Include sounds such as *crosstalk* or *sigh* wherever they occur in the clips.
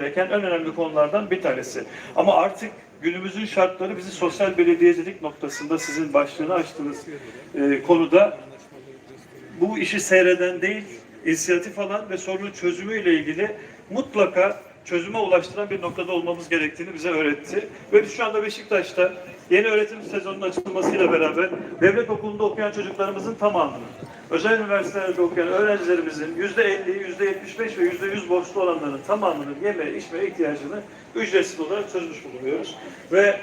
gereken en önemli konulardan bir tanesi. Ama artık günümüzün şartları bizi sosyal belediyecilik noktasında sizin başlığını açtığınız e, konuda bu işi seyreden değil, inisiyatif alan ve sorunun çözümüyle ilgili mutlaka çözüme ulaştıran bir noktada olmamız gerektiğini bize öğretti. Ve biz şu anda Beşiktaş'ta yeni öğretim sezonunun açılmasıyla beraber devlet okulunda okuyan çocuklarımızın tamamını, özel üniversitelerde okuyan öğrencilerimizin yüzde 50, yüzde 75 ve yüzde 100 borçlu olanların tamamının yeme, içme ihtiyacını ücretsiz olarak çözmüş bulunuyoruz. Ve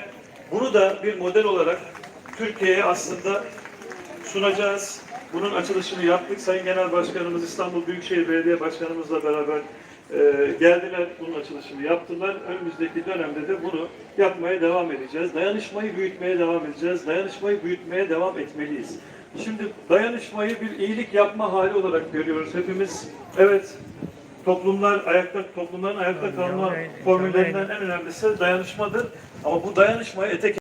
bunu da bir model olarak Türkiye'ye aslında sunacağız. Bunun açılışını yaptık. Sayın Genel Başkanımız İstanbul Büyükşehir Belediye Başkanımızla beraber e, geldiler. Bunun açılışını yaptılar. Önümüzdeki dönemde de bunu yapmaya devam edeceğiz. Dayanışmayı büyütmeye devam edeceğiz. Dayanışmayı büyütmeye devam etmeliyiz. Şimdi dayanışmayı bir iyilik yapma hali olarak görüyoruz hepimiz. Evet, toplumlar ayakta toplumların ayakta kalma formüllerinden en önemlisi dayanışmadır. Ama bu dayanışmayı ete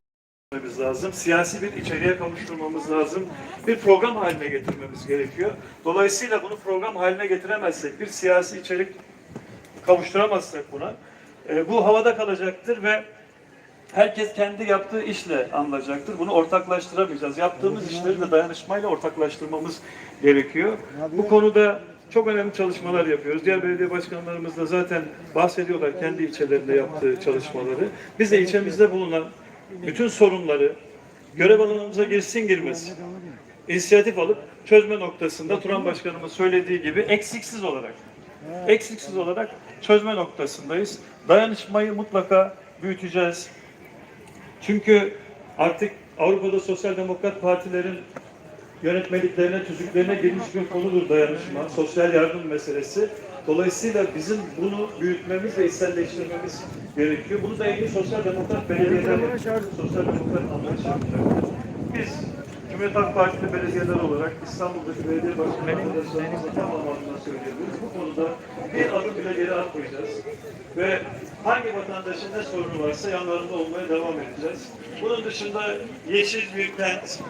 getirmemiz lazım. Siyasi bir içeriğe kavuşturmamız lazım. Bir program haline getirmemiz gerekiyor. Dolayısıyla bunu program haline getiremezsek, bir siyasi içerik kavuşturamazsak buna, e, bu havada kalacaktır ve herkes kendi yaptığı işle anlayacaktır. Bunu ortaklaştıramayacağız. Yaptığımız işleri de dayanışmayla ortaklaştırmamız gerekiyor. Bu konuda çok önemli çalışmalar yapıyoruz. Diğer belediye başkanlarımız da zaten bahsediyorlar kendi ilçelerinde yaptığı çalışmaları. Biz de ilçemizde bulunan bütün sorunları görev alanımıza girsin girmez inisiyatif alıp çözme noktasında Turan Başkanımız söylediği gibi eksiksiz olarak eksiksiz olarak çözme noktasındayız. Dayanışmayı mutlaka büyüteceğiz. Çünkü artık Avrupa'da sosyal demokrat partilerin yönetmeliklerine, tüzüklerine girmiş bir konudur dayanışma, sosyal yardım meselesi. Dolayısıyla bizim bunu büyütmemiz ve içselleştirmemiz gerekiyor. Bunu da ilgili sosyal demokrat belediyeler, sosyal demokrat anlayış yapacaktır. Biz Cumhuriyet Halk Partili belediyeler olarak İstanbul'daki belediye başkanı arkadaşlarımızla tamam adına söylüyoruz. Bu konuda bir adım bile geri atmayacağız. Ve hangi vatandaşın ne sorunu varsa yanlarında olmaya devam edeceğiz. Bunun dışında yeşil bir kent,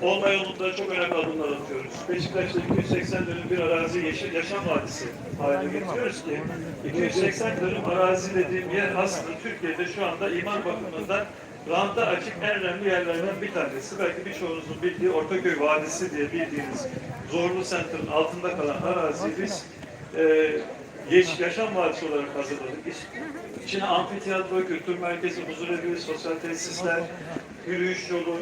olma yolunda çok önemli adımlar atıyoruz. Beşiktaş'ta 280 dönüm bir arazi yeşil yaşam vadisi haline getiriyoruz ki 280 dönüm arazi dediğim yer aslında Türkiye'de şu anda imar bakımından ranta açık en önemli yerlerden bir tanesi. Belki birçoğunuzun bildiği Ortaköy Vadisi diye bildiğiniz Zorlu Center'ın altında kalan araziyi biz e, Geç Yaşam Vadisi olarak hazırladık. İç, içine amfiteyatro, kültür merkezi, huzurevi, sosyal tesisler, yürüyüş yolu,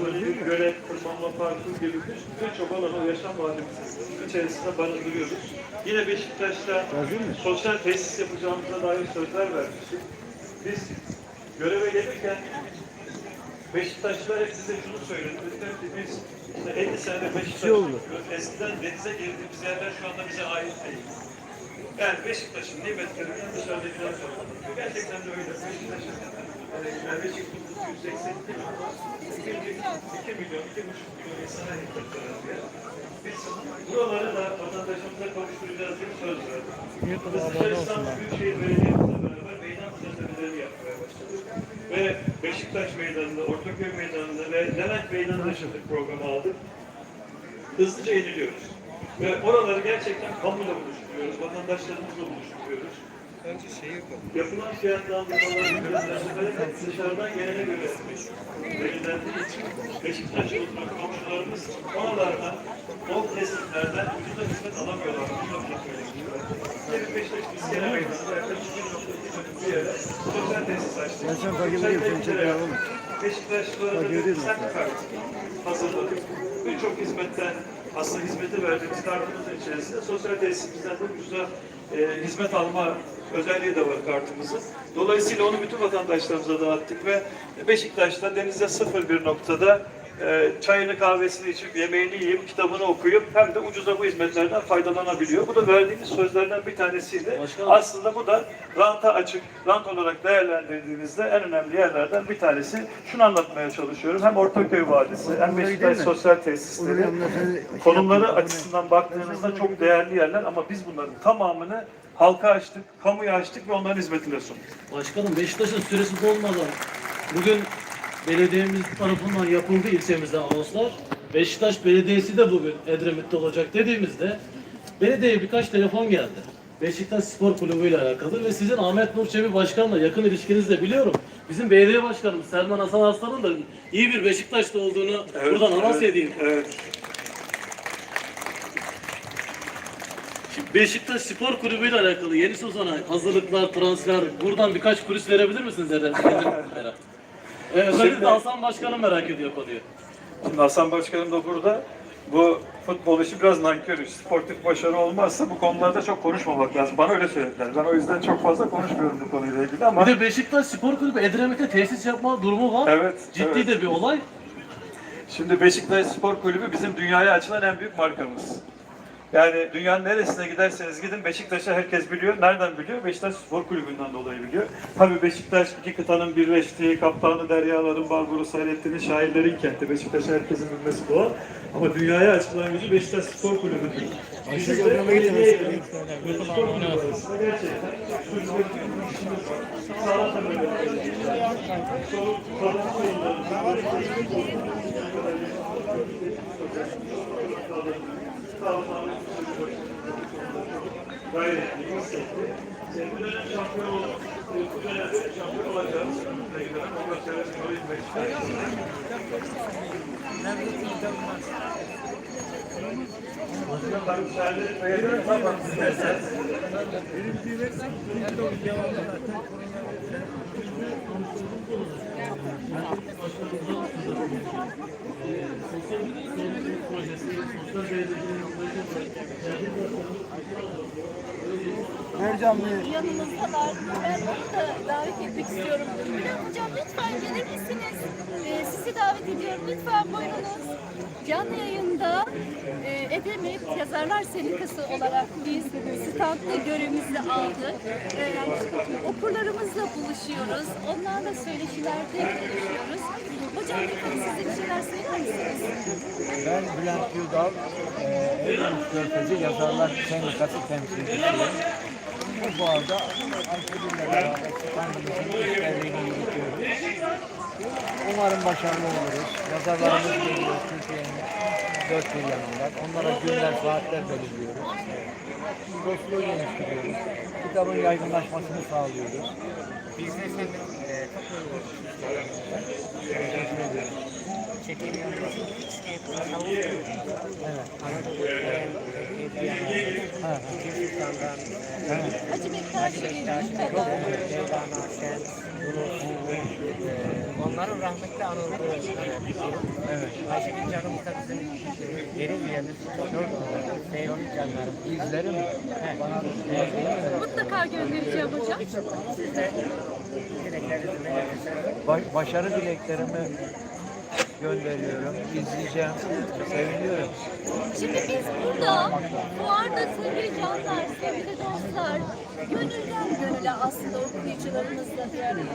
bir gölet, tırmanma parkı gibi bir- birçok alanı o yaşam vadimizin içerisinde barındırıyoruz. Yine Beşiktaş'ta sosyal tesis yapacağımıza dair sözler vermiştik. Biz göreve gelirken Beşiktaşlılar hep size şunu söyledi. Biz işte 50 senedir Beşiktaş yapıyoruz. Eskiden denize girdiğimiz yerler şu anda bize ait değil. Yani Beşiktaş'ın nimetlerinden dışarıdakiler sorumlu. Gerçekten de öyle. Beşiktaş'ın e, yerleşik nüfusu 182 milyon. 2 milyon, 2,5 milyon insana yer. Biz buraları da vatandaşımıza kavuşturacağız diye söz verdik. Biz dışarı İstanbul Büyükşehir Belediye'mizle beraber meydan düzenlemelerini yapmaya başladık. Ve Beşiktaş Meydanı'nda, Ortaköy Meydanı'nda ve Levent Meydanı'nda şimdi programı aldık hızlıca yeniliyoruz. Ve oraları gerçekten kamuyla buluşturuyoruz, vatandaşlarımızla buluşturuyoruz. Önce şey yapalım. Yapılan fiyatlandırmaların hep dışarıdan gelene göre belirlendiği için Beşiktaş'ta oturan komşularımız oralardan, o kesimlerden ucuza hizmet alamıyorlar. Gerekiyor. Gelin Beşiktaş İskele Meydanı'nda yaklaşık 1.2 bir yere sosyal tesis açtık. Ben sen takip edeyim, seni alalım. Beşiktaşlılara Takip bir sen hazırladık. Birçok hizmetten aslında hizmeti verdiğimiz kartımızın içerisinde sosyal tesisimizden de ucuza e, hizmet alma özelliği de var kartımızın. Dolayısıyla onu bütün vatandaşlarımıza dağıttık ve Beşiktaş'ta denize sıfır bir noktada e, çayını kahvesini içip yemeğini yiyip kitabını okuyup hem de ucuza bu hizmetlerden faydalanabiliyor. Bu da verdiğimiz sözlerden bir tanesiydi. Aslında bu da ranta açık, rant olarak değerlendirdiğinizde en önemli yerlerden bir tanesi. Şunu anlatmaya çalışıyorum. Hem Ortaköy Vadisi hem Beşiktaş Sosyal Tesisleri konumları açısından baktığınızda çok değerli yerler ama biz bunların tamamını halka açtık, kamuya açtık ve onların hizmetine sunduk. Başkanım Beşiktaş'ın süresi dolmadan bugün belediyemiz tarafından yapıldı ilçemizde anonslar. Beşiktaş Belediyesi de bugün Edremit'te olacak dediğimizde belediyeye birkaç telefon geldi. Beşiktaş Spor Kulübü ile alakalı ve sizin Ahmet Nur Çebi Başkan'la yakın ilişkinizi de biliyorum. Bizim belediye başkanımız Selman Hasan Arslan'ın da iyi bir Beşiktaşlı olduğunu buradan anons evet, edeyim. Evet. Şimdi Beşiktaş Spor Kulübü ile alakalı yeni sezona hazırlıklar, transfer, buradan birkaç kulis verebilir misiniz Erdem? *laughs* Özellikle Şimdi- Hasan Başkan'ı merak ediyor konuyu. Şimdi Hasan Başkanım da burada. Bu futbol işi biraz nankör iş. Sportif başarı olmazsa bu konularda çok konuşmamak lazım. Bana öyle söylediler. Ben o yüzden çok fazla konuşmuyorum bu konuyla ilgili ama Bir de Beşiktaş Spor Kulübü Edremit'te tesis yapma durumu var. Evet, Ciddi evet. de bir olay. şimdi Beşiktaş Spor Kulübü bizim dünyaya açılan en büyük markamız. Yani dünyanın neresine giderseniz gidin Beşiktaş'ı herkes biliyor. Nereden biliyor? Beşiktaş Spor Kulübü'nden dolayı biliyor. Tabii Beşiktaş iki kıtanın birleştiği, kaptanı deryaların, Barbaros Hayrettin'in, şairlerin kenti. Beşiktaş'ı herkesin bilmesi doğal. Ama dünyaya açılan yüzü Beşiktaş Spor Kulübü'nün. Bizim de belediye ve spor kulübü arasında gerçekten sağlıkla böyle. Sorun, sorun Gayret yüksekti. Bu dönem şampiyon olduk. Bu dönemde şampiyon olacağız. Ondan sonra Spor'u Beşiktaş. Ben müsaade etmeye ama isterseniz. Yanımızdalar. Ben onu da davet etmek istiyorum. Bülent Hocam lütfen gelir misiniz? Ee, sizi davet ediyorum. Lütfen buyurunuz. Canlı yayında e, Edemit Yazarlar Sendikası olarak biz standta görevimizi aldık. E, okurlarımızla buluşuyoruz. Onlarla söyleşilerde buluşuyoruz. Bir? Ben Bülent Güldal, eee Eylül Körfezi Yazarlar Sendikası temsilcisiyim. Bu fuarda Ayşegül'le beraber kendimizin işbirliğini yürütüyoruz. Umarım başarılı oluruz. Yazarlarımız geliyor Türkiye'nin dört bir yanından. Onlara günler, saatler belirliyoruz. Dostluğu geliştiriyoruz. Kitabın yaygınlaşmasını sağlıyoruz. Biz de eee, Teşekkür ederim. Ha. Hacı Bektaş Şirin kadar. Onların rahmetli anıldığı Evet. Ayşegül canımız da bizim geri üyemiz. Çok sevgili canlarım. İzlerim. Mutlaka göndereceğim hocam. Siz de dileklerinizi belirtirseniz. Ba- başarı dileklerimi gönderiyorum. İzleyeceğim. Seviniyorum. Şimdi biz burada fuarda sevgili canlar, sevgili dostlar, gönülden gönüle aslında okuyucularımızla bir araya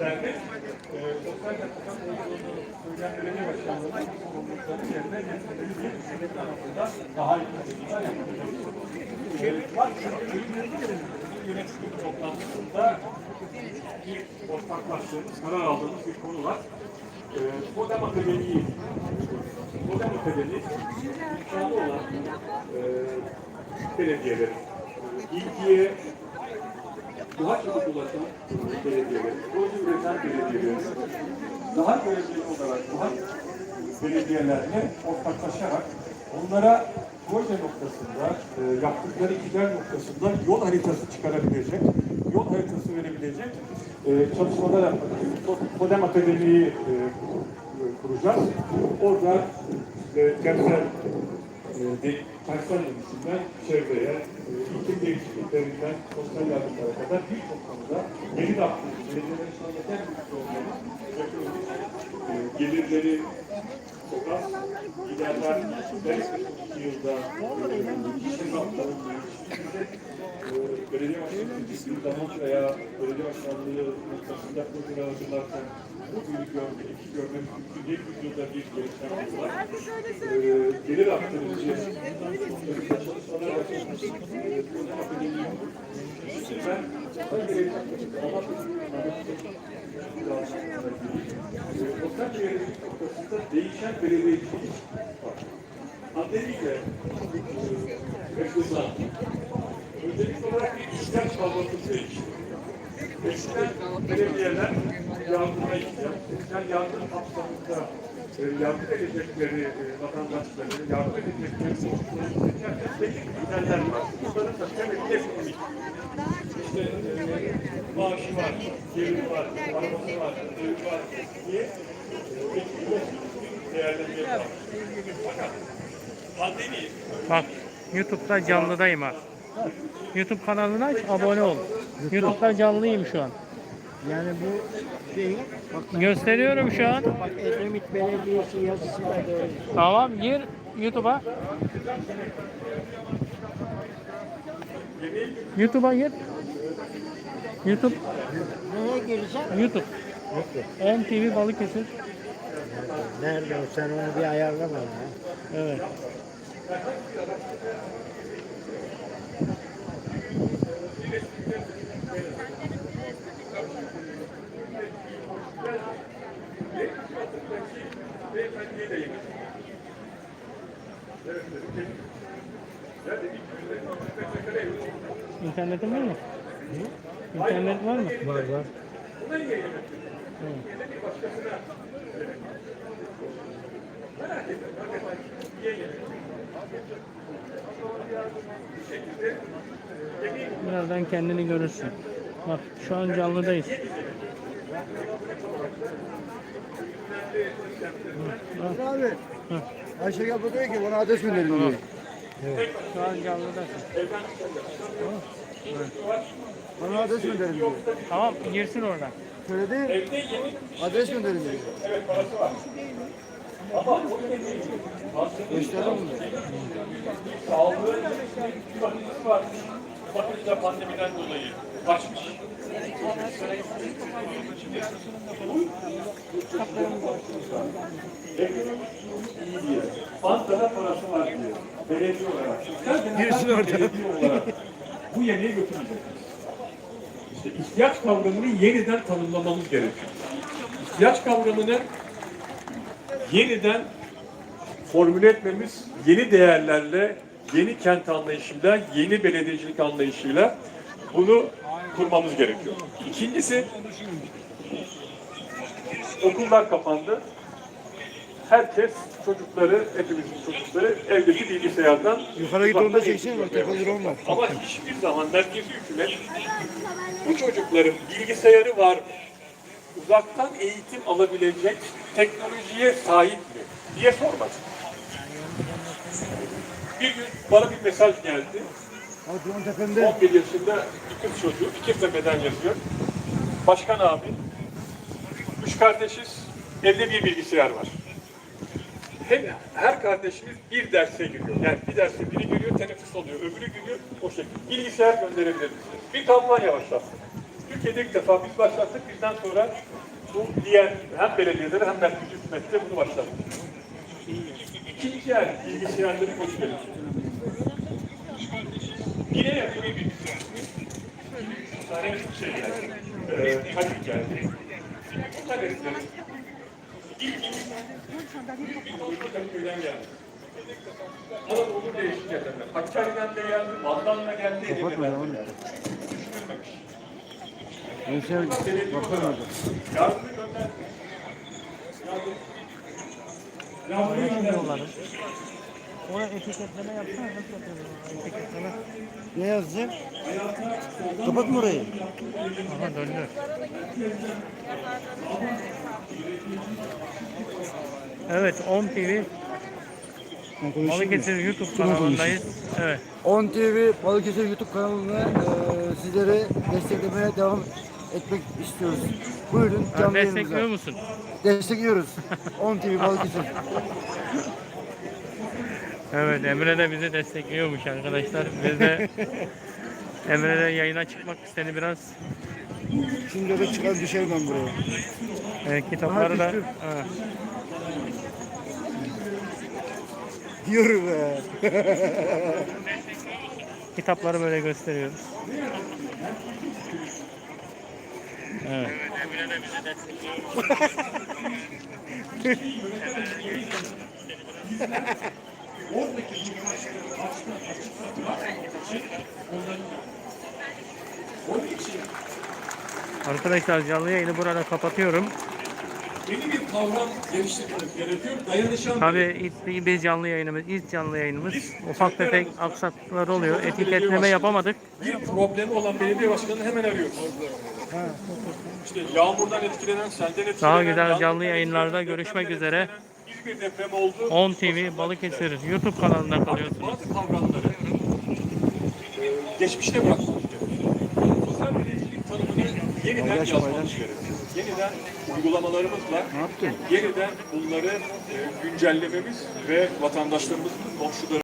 dernek, e, sosyal yapıdan olduğunu söyleyen belediye başkanlarının sorumluluklarını yerine getirmeleri bir hizmet anlamında daha iyi çalışmalar yapıyoruz. E, bak, şu yönetim toplantısında ilk ortaklaştığımız, karar aldığımız bir konu var. E, Modem Akademi'yi, Modem Akademi imkanı olan e, belediyelerin ilgiye çabuk ulaşan belediyeler, proje üreten belediyeler, daha görevli olarak daha belediyelerle ortaklaşarak onlara proje noktasında, e, yaptıkları gider noktasında yol haritası çıkarabilecek, yol haritası verebilecek e, çalışmalar yapmak için Akademi'yi e, kuracağız. Orada e, kentsel de, tersten yönetiminden çevreye, e, iklim değişikliklerinden sosyal yardımlara kadar birçok konuda yeni yaptığımız belediyelerin şu anda en büyük problemi ekonomik e, gelirleri çok az, giderler 5-2 yılda işin raptarını e, belediye başkanlığı zaman veya belediye başkanlığı noktasında projeler hazırlarken bu büyük görme, iki görme mümkün değil. Yılda bir gelişen var. E, gelir arttırıcı çalışmalar başlamış. E, bu akademi ben gelecek ama Sosyal çevrelik noktasında değişen belediyecilik var. Pandemiyle ve hızla öncelikli olarak bir ihtiyaç kavramı değişti. Eskiden belediyeler yardıma ihtiyaç, eskiden yardım kapsamında e, yardım edecekleri e, vatandaşları, yardım edecekleri sorunları seçerken belli giderler var. Bunların da temeli ekonomik. İşte e, maaşı var, geliri var, arabası var, evi var diye değerlendirme var. Fakat pandemi Bak YouTube'da canlıdayım ha. YouTube kanalına aç, abone ol. YouTube'da canlıyım şu an. Yani bu şeyi bak Gösteriyorum şu an. bak Edremit Belediyesi yazısı da böyle. Tamam gir YouTube'a. YouTube'a gir. YouTube, Neye gireceğim? YouTube. MTV Balıkesir. Nerede o? Sen onu bir ayarlama ya. Evet. Beyefendiye de. Evet, dedim. Ya dedik, 100 metrekare ev. İnternetin var mı? İnternet var mı? Var var. Buna niye yemek? Birazdan kendini görürsün. Bak şu an canlıdayız. Abi. Ayşe kapı diyor ki bana adres gönderin diyor. Şu an canlıdasın. Bana adres gönderin diyor. Tamam girsin oradan. Söyledi. Adres gönderin diyor. Gösterdim mi? Sağlığı bir bakıcısı var. Bakıcı da pandemiden dolayı kaçmış. Ekonomik. Belediye olarak. Girsin orada. Bu yemeği götürmeyecek. İşte ihtiyaç kavramını yeniden tanımlamamız gerekiyor. İhtiyaç kavramını yeniden formüle etmemiz yeni değerlerle, yeni kent anlayışıyla, yeni belediyecilik anlayışıyla bunu kurmamız gerekiyor. İkincisi, okullar kapandı. Herkes çocukları, hepimizin çocukları evdeki bilgisayardan Yukarı git uzaktan onu da çeksin. Bak. Ama hiçbir zaman merkezi hükümet bu çocukların bilgisayarı var? Uzaktan eğitim alabilecek teknolojiye sahip mi? diye sormadı. Bir gün bana bir mesaj geldi. Abi tepemde. 11 yaşında bir kız çocuğu, Fikirtepe'den yazıyor. Başkan abi, üç kardeşiz, evde bir bilgisayar var. Hem her kardeşimiz bir derse giriyor. Yani bir derse biri giriyor, teneffüs oluyor, öbürü giriyor, o şekilde. Bilgisayar gönderebilir misiniz? Bir kampanya başlattık. Türkiye'de ilk defa biz başlattık, bizden sonra bu diğer hem belediyeleri hem merkez hükümette bunu başlattık. İkinci yer bilgisayarları gösterir. Yine bir bilgisayar. Bir tane şey geldi. Ee, kaçık geldi. Bu talepleri ilk ilk köyden geldi. Anadolu değişik yerlerden. Hakkari'den de geldi, Van'dan da geldi, Edirne'den de geldi. Düşünülmemiş. Neyse bakalım orada. Yardımı gönder. Yardım. Yardımı gönder. Oraya etiketleme yapsana? Etiketleme. Ne yazacağım? Kapat mı orayı? Aha döndü. Evet 10 TV Balıkesir YouTube kanalındayız. Evet. 10 TV Balıkesir YouTube kanalını e, sizlere desteklemeye devam etmek istiyoruz. Buyurun canlı Destekliyor yayınımıza. musun? Destekliyoruz. *laughs* 10 TV Balıkesir. Evet Emre de bizi destekliyormuş arkadaşlar. Biz de *laughs* Emre de yayına çıkmak istedi biraz. Şimdi de çıkar düşerim ben buraya. E, kitapları da ha, Yürü be. kitapları böyle gösteriyoruz. Evet. *laughs* Arkadaşlar canlı yayını burada kapatıyorum. Yeni bir kavram geliştirmek gerekiyor. Dayanışan Tabii ilk bir canlı yayınımız, ilk canlı yayınımız. Ufak tefek aksaklıklar oluyor. Etiketleme yapamadık. bir problemi olan belediye başkanını hemen arıyoruz. İşte yağmurdan etkilenen, selden etkilenen... Daha güzel canlı yayınlarda etkilenen, görüşmek depremden üzere. etkilenen İzmir depremi oldu. 10 TV Balıkesir YouTube kanalında kalıyorsunuz. Bazı kavramları e, geçmişte bırakmamız gerekiyor. Sosyal belediyecilik tanımını yeniden yazmamız gerekiyor. Yeniden uygulamalarımızla yeniden bunları e, güncellememiz ve vatandaşlarımızın, komşularımızın